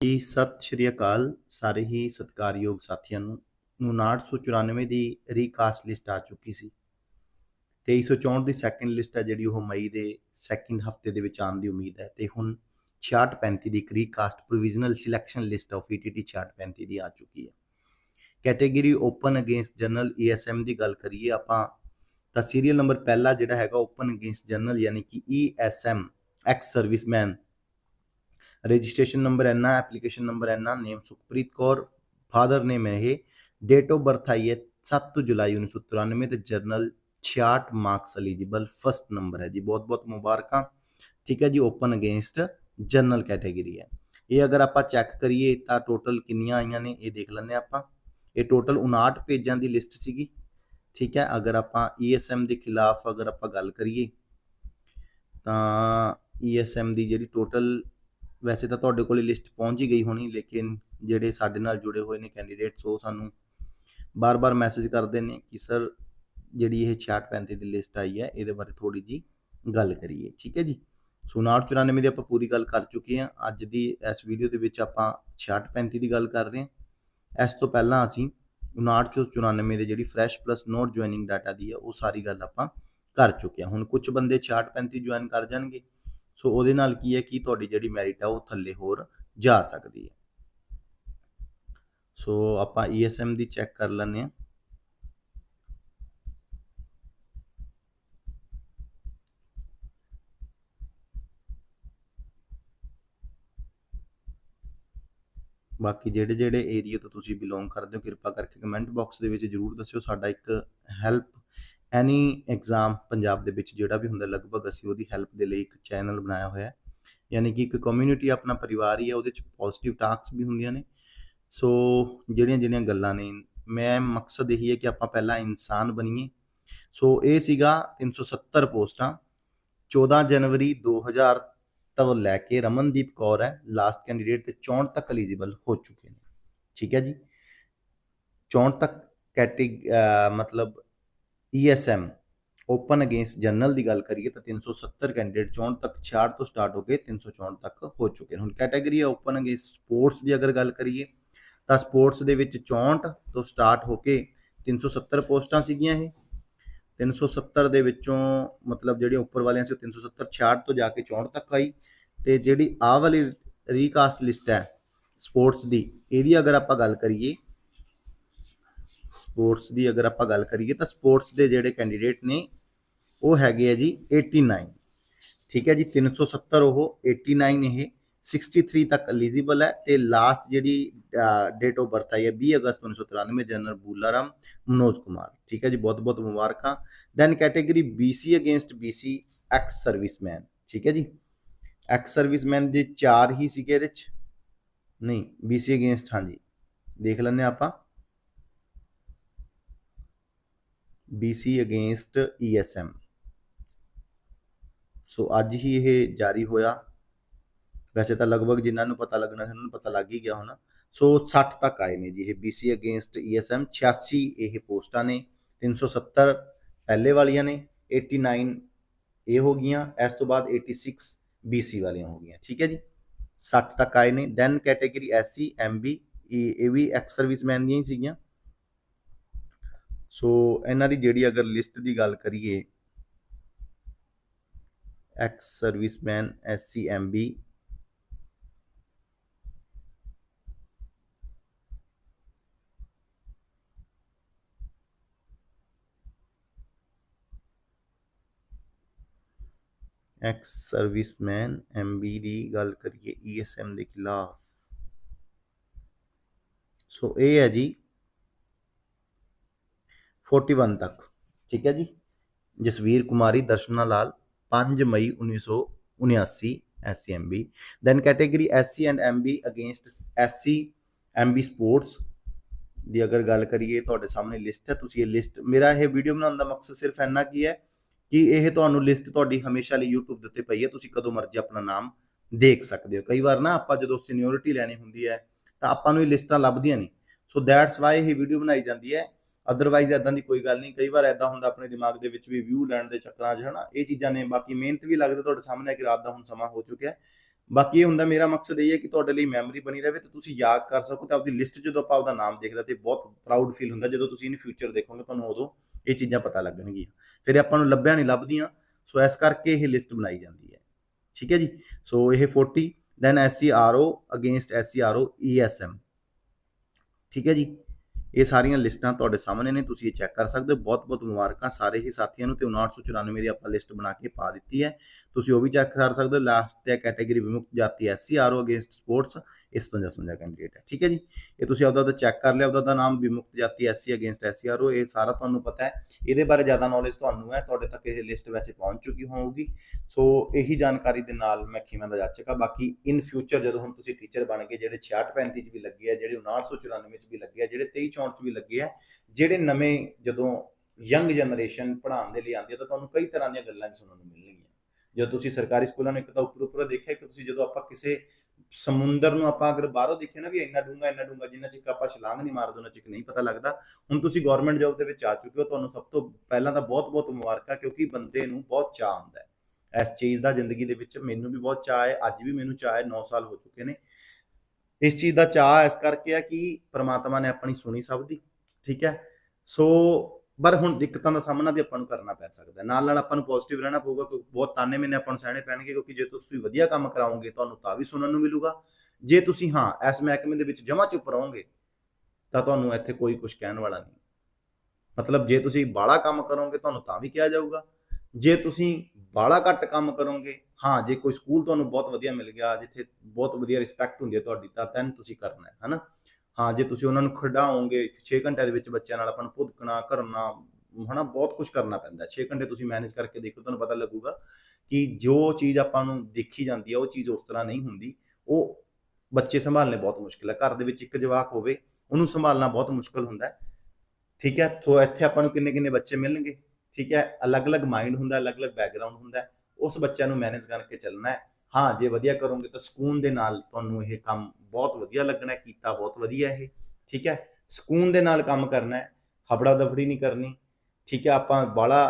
ਜੀ, ਸਤਿ ਸ਼੍ਰੀ ਅਕਾਲ ਸਾਰੇ ਹੀ ਸਤਿਕਾਰਯੋਗ ਸਾਥੀਆਂ ਨੂੰ। 5994 ਦੀ ਰੀਕਾਸਟ ਲਿਸਟ ਆ ਚੁੱਕੀ ਸੀ। 2364 ਦੀ ਸੈਕੰਡ ਲਿਸਟ ਹੈ ਜਿਹੜੀ ਉਹ ਮਈ ਦੇ ਸੈਕੰਡ ਹਫ਼ਤੇ ਦੇ ਵਿੱਚ ਆਉਣ ਦੀ ਉਮੀਦ ਹੈ ਤੇ ਹੁਣ 6635 ਦੀ ਇੱਕ recast provisional selection list of ETT 6635 ਦੀ ਆ ਚੁੱਕੀ ਹੈ। Category open against general ESM ਦੀ ਗੱਲ ਕਰੀਏ ਆਪਾਂ ਤਾਂ ਸੀਰੀਅਲ ਨੰਬਰ ਪਹਿਲਾ ਜਿਹੜਾ ਹੈਗਾ ਓਪਨ ਅਗੇਂਸਟ ਜਨਰਲ ਯਾਨੀ ਕਿ ESM ex serviceman registration number ਐਨਾ ਐਪਲੀਕੇਸ਼ਨ ਨੰਬਰ ਐਨਾ name Sukhpreet Kaur father name ਹੈ ਇਹ। ਡੇਟ ਆਫ ਬਰਥ ਆਈ ਹੈ 7 ਜੁਲਾਈ 1993 ਤੇ general 66 marks eligible first number ਹੈ ਜੀ। ਬਹੁਤ ਬਹੁਤ ਮੁਬਾਰਕਾਂ। ਠੀਕ ਹੈ ਜੀ ਓਪਨ ਅਗੇਂਸਟ ਜਨਰਲ ਕੈਟਾਗਰੀ ਹੈ। ਇਹ ਅਗਰ ਆਪਾਂ ਚੈੱਕ ਕਰੀਏ ਤਾਂ ਟੋਟਲ ਕਿੰਨੀਆਂ ਆਈਆਂ ਨੇ, ਇਹ ਦੇਖ ਲੈਂਦੇ ਆਪਾਂ। ਇਹ ਟੋਟਲ 59 ਪੇਜਾਂ ਦੀ ਲਿਸਟ ਸੀਗੀ। ਠੀਕ ਹੈ, ਅਗਰ ਆਪਾਂ ਈਐਸਐਮ ਦੇ ਖਿਲਾਫ ਅਗਰ ਆਪਾਂ ਗੱਲ ਕਰੀਏ ਤਾਂ ਈਐਸਐਮ ਦੀ ਜਿਹੜੀ ਟੋਟਲ ਵੈਸੇ ਤਾਂ ਤੁਹਾਡੇ ਕੋਲ ਲਿਸਟ ਪਹੁੰਚ ਹੀ ਗਈ ਹੋਣੀ, ਲੇਕਿਨ ਜਿਹੜੇ ਸਾਡੇ ਨਾਲ ਜੁੜੇ ਹੋਏ ਨੇ ਕੈਂਡੀਡੇਟਸ ਉਹ ਸਾਨੂੰ ਬਾਰ-ਬਾਰ ਮੈਸੇਜ ਕਰਦੇ ਨੇ ਕਿ ਸਰ ਜਿਹੜੀ ਇਹ 6635 ਦੀ ਲਿਸਟ ਆਈ ਹੈ, ਇਹਦੇ ਬਾਰੇ ਥੋੜੀ ਜੀ ਗੱਲ ਕਰੀਏ, ਠੀਕ ਹੈ ਜੀ? ਸੋ 5994 ਦੀ ਆਪਾਂ ਪੂਰੀ ਗੱਲ ਕਰ ਚੁੱਕੇ ਹਾਂ। ਅੱਜ ਦੀ ਇਸ ਵੀਡੀਓ ਦੇ ਵਿੱਚ ਆਪਾਂ 6635 ਦੀ ਗੱਲ ਕਰ ਰਹੇ ਹਾਂ। ਇਸ ਤੋਂ ਪਹਿਲਾਂ ਅਸੀਂ 5994 ਦੇ ਜਿਹੜੀ fresh plus note joining data ਦੀ ਹੈ, ਉਹ ਸਾਰੀ ਗੱਲ ਆਪਾਂ ਕਰ ਚੁੱਕੇ ਹਾਂ। ਹੁਣ ਕੁਝ ਬੰਦੇ 6635 ਜੁਆਇਨ ਕਰ ਜਾਣਗੇ ਸੋ ਉਹਦੇ ਨਾਲ ਕੀ ਹੈ ਕਿ ਤੁਹਾਡੀ ਜਿਹੜੀ ਮੈਰਿਟ ਆ ਉਹ ਥੱਲੇ ਹੋਰ ਜਾ ਸਕਦੀ ਹੈ। ਸੋ ਆਪਾਂ ESM ਦੀ ਚੈੱਕ ਕਰ ਲੈਂਦੇ ਹਾਂ। ਬਾਕੀ ਜਿਹੜੇ ਜਿਹੜੇ ਏਰੀਆ ਤੋਂ ਤੁਸੀਂ ਬਿਲੋਂਗ ਕਰਦੇ ਹੋ, ਕਿਰਪਾ ਕਰਕੇ ਕਮੈਂਟ ਬਾਕਸ ਦੇ ਵਿੱਚ ਜਰੂਰ ਦੱਸਿਓ, ਸਾਡਾ ਇੱਕ ਹੈਲਪ ਐਨੀ ਐਗਜ਼ਾਮ ਪੰਜਾਬ ਦੇ ਵਿੱਚ ਜਿਹੜਾ ਵੀ ਹੁੰਦਾ, ਲਗਭਗ ਅਸੀਂ ਉਹਦੀ ਹੈਲਪ ਦੇ ਲਈ ਇੱਕ ਚੈਨਲ ਬਣਾਇਆ ਹੋਇਆ ਹੈ। ਯਾਨੀ ਕਿ ਇੱਕ ਕਮਿਊਨਿਟੀ ਆਪਣਾ ਪਰਿਵਾਰ ਹੀ ਹੈ, ਉਹਦੇ ਚ ਪੋਜ਼ਿਟਿਵ ਟਾਕਸ ਵੀ ਹੁੰਦੀਆਂ ਨੇ। ਸੋ ਜਿਹੜੀਆਂ ਜਿਹੜੀਆਂ ਗੱਲਾਂ ਨੇ, ਮੈਂ ਮਕਸਦ ਇਹੀ ਹੈ ਕਿ ਆਪਾਂ ਪਹਿਲਾਂ ਇਨਸਾਨ ਬਣੀਏ। ਸੋ ਇਹ ਸੀਗਾ 370 ਪੋਸਟਾਂ। 14 ਜਨਵਰੀ 2000 ਤੋਂ ਲੈ ਕੇ ਰਮਨਦੀਪ ਕੌਰ ਹੈ ਲਾਸਟ ਕੈਂਡੀਡੇਟ ਤੇ 64 ਤੱਕ ਐਲੀਜੀਬਲ ਹੋ ਚੁੱਕੇ ਨੇ। ਠੀਕ ਹੈ ਜੀ? 64 ਤੱਕ ਕੈਟੇਗ ਮਤਲਬ ESM ਓਪਨ ਅਗੇਂਸਟ ਜਨਰਲ ਦੀ ਗੱਲ ਕਰੀਏ ਤਾਂ 370 ਕੈਂਡੀਡੇਟ 64 ਤੱਕ 66 ਤੋਂ ਸਟਾਰਟ ਹੋ ਕੇ 364 ਤੱਕ ਹੋ ਚੁੱਕੇ ਨੇ। ਹੁਣ ਕੈਟਾਗਰੀ ਹੈ ਓਪਨ ਅਗੇਂਸਟ ਸਪੋਰਟਸ ਦੀ ਅਗਰ ਗੱਲ ਕਰੀਏ ਤਾਂ ਸਪੋਰਟਸ ਦੇ ਵਿੱਚ 64 ਤੋਂ ਸਟਾਰਟ ਹੋ ਕੇ 370 ਪੋਸਟਾਂ ਸੀਗੀਆਂ ਇਹ। 370 ਦੇ ਵਿੱਚੋਂ ਮਤਲਬ ਜਿਹੜੇ ਉੱਪਰ ਵਾਲੀਆਂ ਸੀ ਉਹ 370 66 ਤੋਂ ਜਾ ਕੇ 64 ਤੱਕ ਆਈ। ਤੇ ਜਿਹੜੀ ਆ ਵਾਲੀ ਰੀਕਾਸਟ ਲਿਸਟ ਹੈ ਸਪੋਰਟਸ ਦੀ, ਇਹਦੀ ਅਗਰ ਆਪਾਂ ਗੱਲ ਕਰੀਏ ਸਪੋਰਟਸ ਦੀ ਅਗਰ ਆਪਾਂ ਗੱਲ ਕਰੀਏ ਤਾਂ ਸਪੋਰਟਸ ਦੇ ਜਿਹੜੇ ਕੈਂਡੀਡੇਟ ਨੇ ਉਹ ਹੈਗੇ ਆ ਜੀ 89 ਠੀਕ ਹੈ ਜੀ 370 ਉਹ 89 ਇਹ 63 ਤੱਕ ਐਲੀਜੀਬਲ ਹੈ ਤੇ ਲਾਸਟ ਜਿਹੜੀ ਡੇਟ ਆਫ ਬਰਥ ਆਈ ਹੈ 20 ਅਗਸਤ 1993 ਜਨਰਲ ਬੂਲਾਰਾਮ ਮਨੋਜ ਕੁਮਾਰ। ਠੀਕ ਹੈ ਜੀ, ਬਹੁਤ ਬਹੁਤ ਮੁਬਾਰਕਾਂ। Then category BC against BC ex serviceman ਠੀਕ ਹੈ ਜੀ ਐਕਸ ਸਰਵਿਸਮੈਨ ਦੇ ਚਾਰ ਹੀ ਸੀਗੇ ਇਹਦੇ ਚ। ਨਹੀਂ BC ਅਗੇਂਸਟ ਹਾਂਜੀ। ਦੇਖ ਲੈਂਦੇ ਆਪਾਂ। BC ਅਗੇਂਸਟ ESM ਸੋ ਅੱਜ ਹੀ ਇਹ ਜਾਰੀ ਹੋਇਆ। ਵੈਸੇ ਤਾਂ ਲਗਭਗ ਜਿਨ੍ਹਾਂ ਨੂੰ ਪਤਾ ਲੱਗਣਾ ਸੀ, ਉਹਨਾਂ ਨੂੰ ਪਤਾ ਲੱਗ ਹੀ ਗਿਆ ਹੋਣਾ। ਸੋ 60 ਤੱਕ ਆਏ ਨੇ ਜੀ ਇਹ BC ਅਗੇਂਸਟ ESM 86 ਇਹ ਪੋਸਟਾਂ ਨੇ 370 ਪਹਿਲੇ ਵਾਲੀਆਂ ਨੇ 89 ਇਹ ਹੋ ਗਈਆਂ, ਇਸ ਤੋਂ ਬਾਅਦ 86 BC ਵਾਲੀਆਂ ਹੋ ਗਈਆਂ। ਠੀਕ ਹੈ ਜੀ? 60 ਤੱਕ ਆਏ ਨੇ। ਦੈਨ ਕੈਟਾਗਰੀ SC MB ਇਹ ਇਹ ਵੀ ਐਕਸ ਸਰਵਿਸਮੈਨ ਦੀਆਂ ਹੀ ਸੀਗੀਆਂ। ਸੋ ਇਹਨਾਂ ਦੀ ਜਿਹੜੀ ਅਗਰ ਲਿਸਟ ਦੀ ਗੱਲ ਕਰੀਏ ex serviceman SC MB ex serviceman MB ਦੀ ਗੱਲ ਕਰੀਏ ਈਐਸਐਮ ਦੇ ਖਿਲਾਫ। ਸੋ ਇਹ ਹੈ ਜੀ 41 ਤੱਕ। ਠੀਕ ਹੈ ਜੀ? ਜਸਵੀਰ ਕੁਮਾਰੀ, ਦਰਸ਼ਨਾ ਲਾਲ 5 ਮਈ 1979 SCMB then category SC and MB against SC MB sports ਦੀ ਅਗਰ ਗੱਲ ਕਰੀਏ, ਤੁਹਾਡੇ ਸਾਹਮਣੇ ਲਿਸਟ ਹੈ, ਤੁਸੀਂ ਇਹ ਲਿਸਟ ਮੇਰਾ ਇਹ ਵੀਡੀਓ ਬਣਾਉਣ ਦਾ ਮਕਸਦ ਸਿਰਫ ਇੰਨਾ ਕੀ ਹੈ ਕਿ ਇਹ ਤੁਹਾਨੂੰ ਲਿਸਟ ਤੁਹਾਡੀ ਹਮੇਸ਼ਾ ਲਈ YouTube ਦੇ ਉੱਤੇ ਪਈ ਹੈ, ਤੁਸੀਂ ਕਦੋਂ ਮਰਜ਼ੀ ਆਪਣਾ ਨਾਮ ਦੇਖ ਸਕਦੇ ਹੋ। ਕਈ ਵਾਰ ਨਾ ਆਪਾਂ ਜਦੋਂ ਸੀਨੀਅਰਿਟੀ ਲੈਣੀ ਹੁੰਦੀ ਹੈ, ਤਾਂ ਆਪਾਂ ਨੂੰ ਇਹ ਲਿਸਟਾਂ ਲੱਭਦੀਆਂ ਨਹੀਂ। ਸੋ ਦੈਟਸ ਵਾਈ ਇਹ ਵੀਡੀਓ ਬਣਾਈ ਜਾਂਦੀ ਹੈ ਅਦਰਵਾਈਜ਼ ਐਦਾਂ ਦੀ ਕੋਈ ਗੱਲ ਨਹੀਂ, ਕਈ ਵਾਰ ਐਦਾਂ ਹੁੰਦਾ ਆਪਣੇ ਦਿਮਾਗ ਦੇ ਵਿੱਚ ਵੀ ਵਿਊ ਲੈਣ ਦੇ ਚੱਕਰਾਂ 'ਚ, ਹਨਾ, ਇਹ ਚੀਜ਼ਾਂ ਨੇ, ਬਾਕੀ ਮਿਹਨਤ ਵੀ ਲੱਗਦਾ ਤੁਹਾਡੇ ਸਾਹਮਣੇ ਕਿ ਰਾਤ ਦਾ ਹੁਣ ਸਮਾਂ ਹੋ ਚੁੱਕਿਆ ਬਾਕੀ ਇਹ ਹੁੰਦਾ ਮੇਰਾ ਮਕਸਦ ਇਹ ਹੈ ਕਿ ਤੁਹਾਡੇ ਲਈ ਮੈਮਰੀ ਬਣੀ ਰਹੇ, ਤੇ ਤੁਸੀਂ ਯਾਦ ਕਰ ਸਕੋ ਤੇ ਆਪਦੀ ਲਿਸਟ ਜਦੋਂ ਆਪਾਂ ਉਹਦਾ ਨਾਮ ਦੇਖਦਾ ਤੇ ਬਹੁਤ ਪ੍ਰਾਊਡ ਫੀਲ ਹੁੰਦਾ ਜਦੋਂ ਤੁਸੀਂ ਇਨ ਫਿਊਚਰ ਦੇਖੋਗੇ, ਤੁਹਾਨੂੰ ਉਦੋਂ ਇਹ ਚੀਜ਼ਾਂ ਪਤਾ ਲੱਗਣਗੀਆਂ। ਫਿਰ ਆਪਾਂ ਨੂੰ ਲੱਭਿਆ ਨਹੀਂ, ਲੱਭਦੀਆਂ, ਸੋ ਇਸ ਕਰਕੇ ਇਹ ਲਿਸਟ ਬਣਾਈ ਜਾਂਦੀ ਹੈ। ਠੀਕ ਹੈ ਜੀ? ਸੋ ਇਹ 40 then SCRO against SCRO ESM ਠੀਕ ਹੈ ਜੀ? ਇਹ ਸਾਰੀਆਂ ਲਿਸਟਾਂ ਤੁਹਾਡੇ ਸਾਹਮਣੇ ਨੇ, ਤੁਸੀਂ ਇਹ ਚੈੱਕ ਕਰ ਸਕਦੇ ਹੋ। ਬਹੁਤ ਬਹੁਤ ਮੁਬਾਰਕਾਂ ਸਾਰੇ ਹੀ ਸਾਥੀਆਂ ਨੂੰ ਤੇ 5994 ਦੀ ਆਪਾਂ ਲਿਸਟ ਬਣਾ ਕੇ ਪਾ ਦਿੱਤੀ ਹੈ। ਤੁਸੀਂ ਉਹ ਵੀ ਚੈੱਕ ਕਰ ਸਕਦੇ ਹੋ। ਲਾਸਟ ਤੇ ਕੈਟਾਗਰੀ ਵਿਮੁਕਤ ਜਾਤੀ ਐਸਸੀਆਰਓ ਅਗੇਂਸਟ ਸਪੋਰਟਸ ਇਸ ਤੋਂ ਜਸੁੰਜਾ ਕੈਂਡੀਡੇਟ ਹੈ। ਠੀਕ ਹੈ ਜੀ? ਇਹ ਤੁਸੀਂ ਆਪਦਾ ਉਹਦਾ ਚੈੱਕ ਕਰ ਲਿਆ ਉਹਦਾ ਦਾ ਨਾਮ ਵਿਮੁਕਤ ਜਾਤੀ ਐਸਸੀ ਅਗੇਂਸਟ ਐਸਸੀਆਰਓ ਇਹ ਸਾਰਾ ਤੁਹਾਨੂੰ ਪਤਾ ਹੈ। ਇਹਦੇ ਬਾਰੇ ਜ਼ਿਆਦਾ ਨੌਲੇਜ ਤੁਹਾਨੂੰ ਹੈ, ਤੁਹਾਡੇ ਤੱਕ ਇਹ ਲਿਸਟ ਵੈਸੇ ਪਹੁੰਚ ਚੁੱਕੀ ਹੋਊਗੀ। ਸੋ ਇਹੀ ਜਾਣਕਾਰੀ ਦੇ ਨਾਲ ਮੈਂ ਖੀਮਾ ਦਾ ਜਾਚਕਾ ਬਾਕੀ ਇਨ ਫਿਊਚਰ ਜਦੋਂ ਹੁਣ ਤੁਸੀਂ ਟੀਚਰ ਬਣ ਕੇ ਜਿਹੜੇ 66 35 ਚ ਵੀ ਲੱਗੇ ਆ, ਜਿਹੜੇ 5994 ਚ ਵੀ ਲੱਗੇ ਆ, ਜਿਹੜੇ 23 64 ਚ ਵੀ ਲੱਗੇ ਆ, ਜਿਹੜੇ ਨਵੇਂ ਜਦੋਂ ਯੰਗ ਜਨਰੇਸ਼ਨ ਪੜ੍ਹਾਉਣ ਦੇ ਲਈ ਆਉਂਦੀ ਹੈ ਤਾਂ ਤੁਹਾਨੂੰ ਕਈ ਤਰ੍ਹਾਂ ਦੀਆਂ ਗੱਲਾਂ ਵੀ ਸੁਣਨ ਨੂੰ ਮਿਲਣਗੀਆਂ। ਜਦੋਂ ਤੁਸੀਂ ਸਰਕਾਰੀ ਸਕੂਲਾਂ ਨੂੰ ਇੱਕ ਤਾਂ ਉੱਪਰ ਉੱਪਰ ਦੇਖਿਆ ਕਿ ਤੁਸੀਂ ਜਦੋਂ ਆਪਾਂ ਕਿਸੇ ਸਮੁੰਦਰ ਨੂੰ ਆਪਾਂ ਅਗਰ ਬਾਹਰੋਂ ਦੇਖੇ ਨਾ ਵੀ ਇੰਨਾ ਡੂੰਗਾ ਇੰਨਾ ਡੂੰਗਾ ਜਿੰਨਾ ਚਿਕ ਆਪਾਂ ਛਲਾਂਗ ਨਹੀਂ ਮਾਰਦੇ, ਉਹਨਾਂ ਚਿਕ ਨਹੀਂ ਪਤਾ ਲੱਗਦਾ, ਹੁਣ ਤੁਸੀਂ ਗਵਰਨਮੈਂਟ ਜੌਬ ਦੇ ਵਿੱਚ ਆ ਚੁੱਕੇ ਹੋ, ਤੁਹਾਨੂੰ ਸਭ ਤੋਂ ਪਹਿਲਾਂ ਤਾਂ ਬਹੁਤ ਬਹੁਤ ਮੁਬਾਰਕਾਂ ਕਿਉਂਕਿ ਬੰਦੇ ਨੂੰ ਬਹੁਤ ਚਾਹ ਹੁੰਦਾ ਹੈ। ਇਸ ਚੀਜ਼ ਦਾ ਜ਼ਿੰਦਗੀ ਦੇ ਵਿੱਚ ਮੈਨੂੰ ਵੀ ਬਹੁਤ ਚਾਹ ਹੈ, ਅੱਜ ਵੀ ਮੈਨੂੰ ਚਾਹ ਹੈ 9 ਸਾਲ ਹੋ ਚੁੱਕੇ ਨੇ। ਇਸ ਚੀਜ਼ ਦਾ ਚਾਹ ਇਸ ਕਰਕੇ ਹੈ ਕਿ ਪ੍ਰਮਾਤਮਾ ਨੇ ਆਪਣੀ ਸੁਣੀ ਸਭ ਦੀ, ਠੀਕ ਹੈ? ਸੋ ਪਰ ਹੁਣ ਦਿੱਕਤਾਂ ਦਾ ਸਾਹਮਣਾ ਵੀ ਆਪਾਂ ਨੂੰ ਕਰਨਾ ਪੈ ਸਕਦਾ। ਨਾਲ ਨਾਲ ਆਪਾਂ ਨੂੰ ਪੋਜ਼ਿਟਿਵ ਰਹਿਣਾ ਪਊਗਾ ਕਿਉਂਕਿ ਬਹੁਤ ਤਾਨੇ ਮੈਨੇ ਆਪਾਂ ਨੂੰ ਸਹਿਣੇ ਪੈਣਗੇ ਕਿਉਂਕਿ ਜੇ ਤੁਸੀਂ ਵਧੀਆ ਕੰਮ ਕਰਾਓਗੇ ਤੁਹਾਨੂੰ ਤਾਂ ਵੀ ਸੁਣਨ ਨੂੰ ਮਿਲੂਗਾ। ਜੇ ਤੁਸੀਂ ਹਾਂ, ਇਸ ਮਹਿਕਮੇ ਦੇ ਵਿੱਚ ਜਮਾ ਚੁੱਪ ਰਹੋਗੇ, ਤਾਂ ਤੁਹਾਨੂੰ ਇੱਥੇ ਕੋਈ ਕੁਝ ਕਹਿਣ ਵਾਲਾ ਨਹੀਂ। ਮਤਲਬ ਜੇ ਤੁਸੀਂ ਬਾਲਾ ਕੰਮ ਕਰੋਗੇ, ਤੁਹਾਨੂੰ ਤਾਂ ਵੀ ਕਿਹਾ ਜਾਊਗਾ। ਜੇ ਤੁਸੀਂ ਬਾਲਾ ਘੱਟ ਕੰਮ ਕਰੋਗੇ, ਹਾਂ, ਜੇ ਕੋਈ ਸਕੂਲ ਤੁਹਾਨੂੰ ਬਹੁਤ ਵਧੀਆ ਮਿਲ ਗਿਆ, ਜਿੱਥੇ ਬਹੁਤ ਵਧੀਆ ਰਿਸਪੈਕਟ ਹੁੰਦੀ ਹੈ ਤੁਹਾਡੀ, ਤਾਂ ਤੈਨ ਤੁਸੀਂ ਕਰਨਾ ਹੈ, ਹਨਾ? ਹਾਂ, ਜੇ ਤੁਸੀਂ ਉਹਨਾਂ ਨੂੰ ਖਿਡਾਓਗੇ 6 ਘੰਟੇ ਦੇ ਵਿੱਚ ਬੱਚਿਆਂ ਨਾਲ ਆਪਾਂ ਨੂੰ ਭੁਗਤਣਾ ਕਰਨਾ, ਹਨਾ, ਬਹੁਤ ਕੁਝ ਕਰਨਾ ਪੈਂਦਾ। 6 ਘੰਟੇ ਤੁਸੀਂ ਮੈਨੇਜ ਕਰਕੇ ਦੇਖੋ, ਤੁਹਾਨੂੰ ਪਤਾ ਲੱਗੂਗਾ ਕਿ ਜੋ ਚੀਜ਼ ਆਪਾਂ ਨੂੰ ਦੇਖੀ ਜਾਂਦੀ ਹੈ ਉਹ ਚੀਜ਼ ਉਸ ਤਰ੍ਹਾਂ ਨਹੀਂ ਹੁੰਦੀ। ਉਹ ਬੱਚੇ ਸੰਭਾਲਣੇ ਬਹੁਤ ਮੁਸ਼ਕਿਲ ਹੈ ਘਰ ਦੇ ਵਿੱਚ ਇੱਕ ਜਵਾਕ ਹੋਵੇ, ਉਹਨੂੰ ਸੰਭਾਲਣਾ ਬਹੁਤ ਮੁਸ਼ਕਿਲ ਹੁੰਦਾ ਹੈ। ਠੀਕ ਹੈ ਤੋਂ ਇੱਥੇ ਆਪਾਂ ਨੂੰ ਕਿੰਨੇ ਕਿੰਨੇ ਬੱਚੇ ਮਿਲਣਗੇ? ਠੀਕ ਹੈ, ਅਲੱਗ-ਅਲੱਗ ਮਾਈਂਡ ਹੁੰਦਾ, ਅਲੱਗ-ਅਲੱਗ ਬੈਕਗ੍ਰਾਉਂਡ ਹੁੰਦਾ ਉਸ ਬੱਚਿਆਂ ਨੂੰ ਮੈਨੇਜ ਕਰਕੇ ਚੱਲਣਾ ਹੈ। ਹਾਂ, ਜੇ ਵਧੀਆ ਕਰੋਗੇ ਤਾਂ ਸਕੂਨ ਦੇ ਨਾਲ ਤੁਹਾਨੂੰ ਇਹ ਕੰਮ ਬਹੁਤ ਵਧੀਆ ਲੱਗਣਾ ਕੀਤਾ ਬਹੁਤ ਵਧੀਆ ਇਹ, ਠੀਕ ਹੈ? ਸਕੂਨ ਦੇ ਨਾਲ ਕੰਮ ਕਰਨਾ ਹੈ, ਹਬੜਾ ਦਫੜੀ ਨਹੀਂ ਕਰਨੀ, ਠੀਕ ਹੈ? ਆਪਾਂ ਬਾਲਾ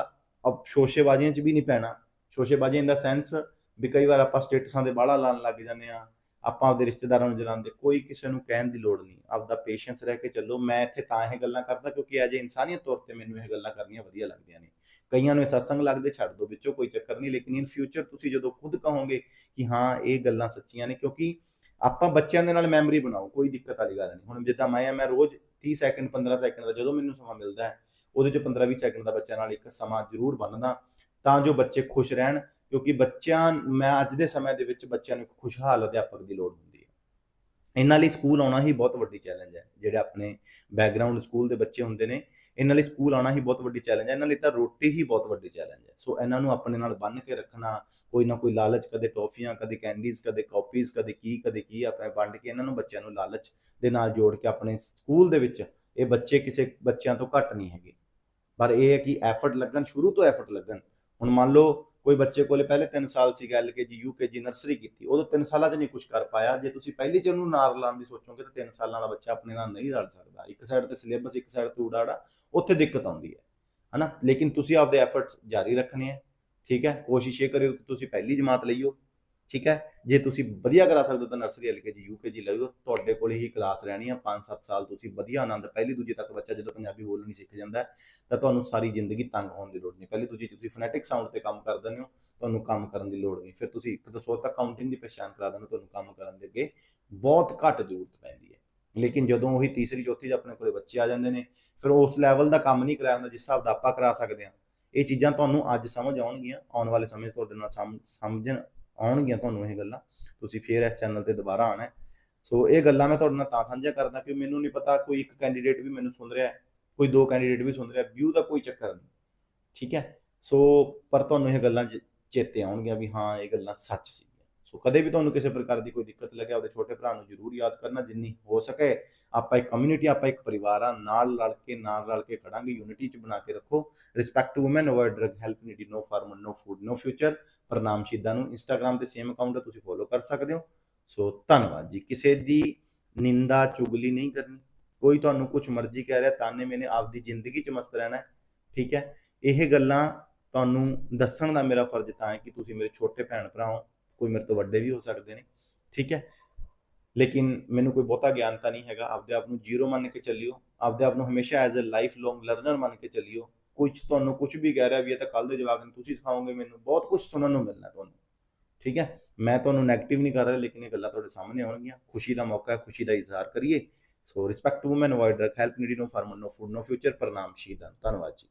ਅਬ ਸ਼ੋਸ਼ੇਬਾਜ਼ੀਆਂ 'ਚ ਵੀ ਨਹੀਂ ਪੈਣਾ ਸ਼ੋਸ਼ੇਬਾਜ਼ੀ ਇਨ ਦਾ ਸੈਂਸ ਵੀ ਕਈ ਵਾਰ ਆਪਾਂ ਸਟੇਟਸਾਂ ਦੇ ਬਾਲਾ ਲਾਣ ਲੱਗ ਜਾਂਦੇ ਆ ਆਪਾਂ ਆਪਦੇ ਰਿਸ਼ਤੇਦਾਰਾਂ ਨੂੰ ਜਲਾਉਂਦੇ ਕੋਈ ਕਿਸੇ ਨੂੰ ਕਹਿਣ ਦੀ ਲੋੜ ਨਹੀਂ। ਆਪਦਾ ਪੇਸ਼ੈਂਸ ਰਹਿ ਕੇ ਚੱਲੋ। ਮੈਂ ਇੱਥੇ ਤਾਂ ਇਹ ਗੱਲਾਂ ਕਰਦਾ ਕਿਉਂਕਿ ਐਜ ਇਨਸਾਨੀਅਤ ਤੌਰ ਤੇ ਮੈਨੂੰ ਇਹ ਗੱਲਾਂ ਕਰਨੀਆਂ ਵਧੀਆ ਲੱਗਦੀਆਂ ਨੇ। ਕਈਆਂ ਨੂੰ ਇਹ ਸਤਸੰਗ ਲੱਗਦੇ, ਛੱਡ ਦੋ, ਵਿੱਚੋਂ ਕੋਈ ਚੱਕਰ ਨਹੀਂ। ਲੇਕਿਨ ਇਨ ਫਿਊਚਰ ਤੁਸੀਂ ਜਦੋਂ ਖੁਦ ਕਹੋਗੇ ਕਿ ਹਾਂ, ਇਹ ਗੱਲਾਂ ਸੱਚੀਆਂ ਨੇ, ਕਿਉਂਕਿ ਆਪਾਂ ਬੱਚਿਆਂ ਦੇ ਨਾਲ ਮੈਮਰੀ ਬਣਾਓ, ਕੋਈ ਦਿੱਕਤ ਵਾਲੀ ਗੱਲ ਨਹੀਂ। ਹੁਣ ਜਿੱਦਾਂ ਮੈਂ ਆ, ਮੈਂ ਰੋਜ਼ 30 ਸੈਕਿੰਡ 15 ਸੈਕਿੰਡ ਦਾ ਜਦੋਂ ਮੈਨੂੰ ਸਮਾਂ ਮਿਲਦਾ ਹੈ, ਉਹਦੇ ਚ 15 20 ਸੈਕਿੰਡ ਦਾ ਬੱਚਿਆਂ ਨਾਲ ਇੱਕ ਸਮਾਂ ਜ਼ਰੂਰ ਬੰਨਦਾ ਤਾਂ ਜੋ ਬੱਚੇ ਖੁਸ਼ ਰਹਿਣ। ਕਿਉਂਕਿ ਬੱਚਿਆਂ ਮੈਂ ਅੱਜ ਦੇ ਸਮੇਂ ਦੇ ਵਿੱਚ ਬੱਚਿਆਂ ਨੂੰ ਇੱਕ ਖੁਸ਼ਹਾਲ ਅਧਿਆਪਕ ਦੀ ਲੋੜ ਹੁੰਦੀ ਹੈ। ਇਹਨਾਂ ਲਈ ਸਕੂਲ ਆਉਣਾ ਹੀ ਬਹੁਤ ਵੱਡੀ ਚੈਲੰਜ ਹੈ, ਜਿਹੜੇ ਆਪਣੇ ਬੈਕਗ੍ਰਾਉਂਡ ਸਕੂਲ ਦੇ ਬੱਚੇ ਹੁੰਦੇ ਨੇ, ਇਹਨਾਂ ਲਈ ਸਕੂਲ ਆਉਣਾ ਹੀ ਬਹੁਤ ਵੱਡੀ ਚੈਲੰਜ ਹੈ, ਇਹਨਾਂ ਲਈ ਤਾਂ ਰੋਟੀ ਹੀ ਬਹੁਤ ਵੱਡੀ ਚੈਲੰਜ ਹੈ। ਸੋ ਇਹਨਾਂ ਨੂੰ ਆਪਣੇ ਨਾਲ ਬੰਨ ਕੇ ਰੱਖਣਾ, ਕੋਈ ਨਾ ਕੋਈ ਲਾਲਚ, ਕਦੇ ਟੌਫੀਆਂ, ਕਦੇ ਕੈਂਡੀਜ਼ ਕਦੇ ਕਾਪੀਜ਼ ਕਦੇ ਕੀ ਕਦੇ ਕੀ ਆਪਾਂ ਵੰਡ ਕੇ ਇਹਨਾਂ ਨੂੰ ਬੱਚਿਆਂ ਨੂੰ ਲਾਲਚ ਦੇ ਨਾਲ ਜੋੜ ਕੇ ਆਪਣੇ ਸਕੂਲ ਦੇ ਵਿੱਚ ਇਹ ਬੱਚੇ ਕਿਸੇ ਬੱਚਿਆਂ ਤੋਂ ਘੱਟ ਨਹੀਂ ਹੈਗੇ। ਪਰ ਇਹ ਹੈ ਕਿ ਐਫਰਟ ਲੱਗਣ, ਸ਼ੁਰੂ ਤੋਂ ਐਫਰਟ ਲੱਗਣ। ਹੁਣ ਮੰਨ ਲਓ ਕੋਈ ਬੱਚੇ ਕੋਲੇ ਪਹਿਲੇ 3 ਸਾਲ ਸੀ ਗੱਲ ਕਿ ਐਲਕੇਜੀ ਯੂਕੇਜੀ ਨਰਸਰੀ ਕੀਤੀ, ਉਦੋਂ 3 ਸਾਲਾਂ 'ਚ ਨਹੀਂ ਕੁਝ ਕਰ ਪਾਇਆ। ਜੇ ਤੁਸੀਂ ਪਹਿਲੀ 'ਚ ਉਹਨੂੰ ਨਾਲ ਲਾਉਣ ਦੀ ਸੋਚੋਗੇ ਤਾਂ 3 ਸਾਲਾਂ ਵਾਲਾ ਬੱਚਾ ਆਪਣੇ ਨਾਲ ਨਹੀਂ ਰਲ ਸਕਦਾ। ਇੱਕ ਸਾਈਡ ਤੇ ਸਿਲੇਬਸ ਇੱਕ ਸਾਈਡ ਤੇ ਉਡਾੜਾ, ਉੱਥੇ ਦਿੱਕਤ ਆਉਂਦੀ ਹੈ, ਹਨਾ? ਲੇਕਿਨ ਤੁਸੀਂ ਆਪਦੇ ਐਫਰਟਸ ਜਾਰੀ ਰੱਖਣੇ ਹੈ, ਠੀਕ ਹੈ? ਕੋਸ਼ਿਸ਼ ਇਹ ਕਰਿਓ ਕਿ ਤੁਸੀਂ ਪਹਿਲੀ ਜਮਾਤ ਲਈਓ। ਠੀਕ ਹੈ? ਜੇ ਤੁਸੀਂ ਵਧੀਆ ਕਰਾ ਸਕਦੇ ਹੋ ਤਾਂ ਨਰਸਰੀ ਐਲਕੇਜੀ ਯੂਕੇਜੀ ਲਈਓ ਤੁਹਾਡੇ ਕੋਲ ਹੀ ਕਲਾਸ ਰਹਿਣੀ ਆ। 5-7 ਸਾਲ ਤੁਸੀਂ ਵਧੀਆ ਆਨੰਦ, ਪਹਿਲੀ ਦੂਜੀ ਤੱਕ ਬੱਚਾ ਜਦੋਂ ਪੰਜਾਬੀ ਬੋਲਣੀ ਸਿੱਖ ਜਾਂਦਾ ਤਾਂ ਤੁਹਾਨੂੰ ਸਾਰੀ ਜ਼ਿੰਦਗੀ ਤੰਗ ਹੋਣ ਦੀ ਲੋੜ ਨਹੀਂ। ਪਹਿਲੀ ਦੂਜੀ 'ਚ ਤੁਸੀਂ ਫੋਨੈਟਿਕ ਸਾਊਂਡ ਤੇ ਕੰਮ ਕਰ ਦਿੰਦੇ ਹੋ, ਤੁਹਾਨੂੰ ਕੰਮ ਕਰਨ ਦੀ ਲੋੜ ਨਹੀਂ। ਫਿਰ ਤੁਸੀਂ ਇੱਕ ਤੋਂ 100 ਤੱਕ ਕਾਊਂਟਿੰਗ ਦੀ ਪਛਾਣ ਕਰਾ ਦਿੰਦੇ ਹੋ, ਤੁਹਾਨੂੰ ਕੰਮ ਕਰਨ ਦੇ ਅੱਗੇ ਬਹੁਤ ਘੱਟ ਜ਼ਰੂਰਤ ਪੈਂਦੀ ਹੈ। ਲੇਕਿਨ ਜਦੋਂ ਉਹੀ ਤੀਸਰੀ, ਚੌਥੀ 'ਚ ਆਪਣੇ ਕੋਲੇ ਬੱਚੇ ਆ ਜਾਂਦੇ ਨੇ, ਫਿਰ ਉਸ ਲੈਵਲ ਦਾ ਕੰਮ ਨਹੀਂ ਕਰਾਇਆ ਹੁੰਦਾ ਜਿਸ ਹਿਸਾਬ ਦਾ ਆਪਾਂ ਕਰਾ ਸਕਦੇ ਹਾਂ। ਇਹ ਚੀਜ਼ਾਂ ਤੁਹਾਨੂੰ ਅੱਜ ਸਮਝ ਆਉਣਗੀਆਂ, ਆਉਣ ਵਾਲੇ ਸਮੇਂ 'ਚ ਤੁਹਾਡੇ ਨਾਲ ਸਮ- ਸਮਝਣ ਆਉਣਗੀਆਂ ਤੁਹਾਨੂੰ ਇਹ ਗੱਲਾਂ। ਤੁਸੀਂ ਫੇਰ ਇਸ ਚੈਨਲ ਤੇ ਦੁਬਾਰਾ ਆਣਾ ਹੈ। ਸੋ ਇਹ ਗੱਲਾਂ ਮੈਂ ਤੁਹਾਡੇ ਨਾਲ ਤਾਂ ਸਾਂਝਾ ਕਰਦਾ ਕਿ ਮੈਨੂੰ ਨਹੀਂ ਪਤਾ ਕੋਈ ਇੱਕ ਕੈਂਡੀਡੇਟ ਵੀ ਮੈਨੂੰ ਸੁਣ ਰਿਹਾ ਹੈ, ਕੋਈ ਦੋ ਕੈਂਡੀਡੇਟ ਵੀ ਸੁਣ ਰਿਹਾ ਵਿਊ ਦਾ ਕੋਈ ਚੱਕਰ ਨਹੀਂ। ਠੀਕ ਹੈ? ਸੋ ਪਰ ਤੁਹਾਨੂੰ ਇਹ ਗੱਲਾਂ ਚ- ਚੇਤੇ ਆਉਣਗੀਆਂ ਵੀ ਹਾਂ, ਇਹ ਗੱਲਾਂ ਸੱਚ ਸੀ। ਸੋ ਕਦੇ ਵੀ ਤੁਹਾਨੂੰ ਕਿਸੇ ਪ੍ਰਕਾਰ ਦੀ ਕੋਈ ਦਿੱਕਤ ਲੱਗਿਆ ਉਹਦੇ ਛੋਟੇ ਭਰਾ ਨੂੰ ਜ਼ਰੂਰ ਯਾਦ ਕਰਨਾ, ਜਿੰਨੀ ਹੋ ਸਕੇ ਆਪਾਂ ਇੱਕ ਕਮਿਊਨਿਟੀ ਆਪਾਂ ਇੱਕ ਪਰਿਵਾਰ ਆ, ਨਾਲ ਰਲ ਕੇ, ਨਾਲ ਰਲ ਕੇ ਖੜਾਂਗੇ ਯੂਨਿਟੀ ਚ ਬਣਾ ਕੇ ਰੱਖੋ। Respect to woman avoid drug help needy no farm no food no future ਪ੍ਰਣਾਮ ਸ਼ੀਦਾਂ ਨੂੰ ਇੰਸਟਾਗ੍ਰam ਤੇ ਸੇਮ ਅਕਾਊਂਟ ਹੈ ਤੁਸੀਂ ਫੋਲੋ ਕਰ ਸਕਦੇ ਹੋ। ਸੋ ਧੰਨਵਾਦ ਜੀ। ਕਿਸੇ ਦੀ ਨਿੰਦਾ, ਚੁਗਲੀ ਨਹੀਂ ਕਰਨੀ। ਕੋਈ ਤੁਹਾਨੂੰ ਕੁਝ ਮਰਜ਼ੀ ਕਹਿ ਰਿਹਾ, ਤਾਨੇ ਮੈਨੇ ਆਪਦੀ ਜ਼ਿੰਦਗੀ 'ਚ ਮਸਤ ਰਹਿਣਾ ਠੀਕ ਹੈ? ਇਹ ਗੱਲਾਂ ਤੁਹਾਨੂੰ ਦੱਸਣ ਦਾ ਮੇਰਾ ਫਰਜ਼ ਤਾਂ ਹੈ ਕਿ ਤੁਸੀਂ ਮੇਰੇ ਛੋਟੇ ਭੈਣ ਭਰਾ ਹੋ। ਕੋਈ ਮੇਰੇ ਤੋਂ ਵੱਡੇ ਵੀ ਹੋ ਸਕਦੇ ਨੇ, ਠੀਕ ਹੈ? ਲੇਕਿਨ ਮੈਨੂੰ ਕੋਈ ਬਹੁਤਾ ਗਿਆਨ ਤਾਂ ਨਹੀਂ ਹੈਗਾ, ਆਪਦੇ ਆਪ ਨੂੰ ਜ਼ੀਰੋ ਮੰਨ ਕੇ ਚੱਲਿਓ, ਆਪਦੇ ਆਪ ਨੂੰ ਹਮੇਸ਼ਾ as a life long learner ਮੰਨ ਕੇ ਚੱਲਿਓ। ਕੁਝ ਤੁਹਾਨੂੰ ਕੁਝ ਵੀ ਕਹਿ ਰਿਹਾ ਵੀ ਇਹ ਤਾਂ ਕੱਲ ਦੇ ਜਵਾਬ ਨੂੰ, ਤੁਸੀਂ ਸਿਖਾਓਗੇ ਮੈਨੂੰ, ਬਹੁਤ ਕੁਝ ਸੁਣਨ ਨੂੰ ਮਿਲਣਾ ਤੁਹਾਨੂੰ, ਠੀਕ ਹੈ? ਮੈਂ ਤੁਹਾਨੂੰ 네ਗੇਟਿਵ ਨਹੀਂ ਕਰ ਰਿਹਾ, ਲੇਕਿਨ ਇਹ ਗੱਲਾਂ ਤੁਹਾਡੇ ਸਾਹਮਣੇ ਆਉਣਗੀਆਂ, ਖੁਸ਼ੀ ਦਾ ਮੌਕਾ ਹੈ, ਖੁਸ਼ੀ ਦਾ ਇਜ਼ਹਾਰ ਕਰੀਏ। So respect to woman avoid help needy no farmer no food no future ਪ੍ਰਣਾਮ ਸ਼ੀਦਾਂ ਧੰਨਵਾਦ ਜੀ।